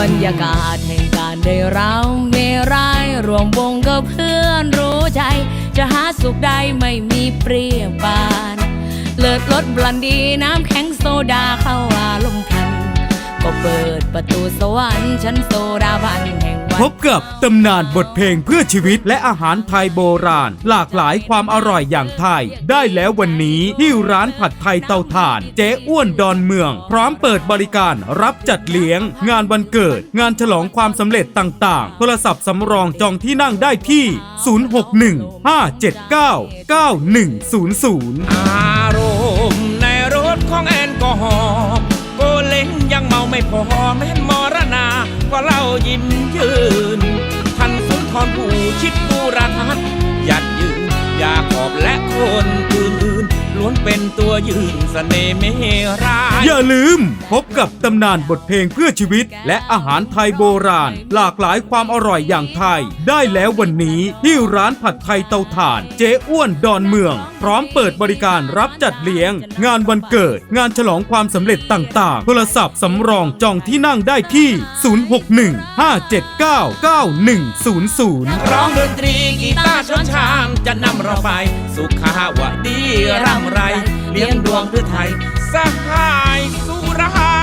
บรรยากาศแห่งการได้เราเมรายรวมวงกับเพื่อนรู้ใจ จะหาสุขได้ไม่มีเปรียวปาน เลิศรสบลันดีน้ำแข็งโซดาเข้าอารมณ์พัน ก็เปิดประตูสวรรค์ชั้นโซดาบันแห่งวัน พบกับตำนานบทเพลงเพื่อชีวิตและอาหารไทยโบราณ หลากหลายความอร่อยอย่างไทย ได้แล้ววันนี้ที่ร้านผัดไทยเตาถ่าน เจ๊อ้วนดอนเมือง พร้อมเปิดบริการรับจัดเลี้ยง งานวันเกิด งานฉลองความสำเร็จต่างๆ โทรศัพท์สำรองจองที่นั่งได้ที่ 061 579 9100 อารมณ์ในรถของแอลกอฮอล์โกเล้งยังเมาไม่พอแม่นมร ณาก็เล่ายิ้มยืนทันสุนทรผู้ชิดบูรทัศน์ยัดยืนอยาขอบและคน นๆล้วนเป็นตัวยืนเสน่ห์เมราย อย่าลืม พบกับตำนานบทเพลงเพื่อชีวิต และอาหารไทยโบราณ หลากหลายความอร่อยอย่างไทย ได้แล้ววันนี้ที่ร้านผัดไทยเตาถ่าน เจ๊อ้วนดอนเมือง พร้อมเปิดบริการรับจัดเลี้ยง งานวันเกิด งานฉลองความสำเร็จต่างๆ โทรศัพท์สำรองจองที่นั่งได้ที่ 061 579 9100ร้องดนตรีกีตาร์ชนชามจะนำเราไป สุขาวดีร่ำไร เลี้ยงดวงด้วยไทยสหายสุรหา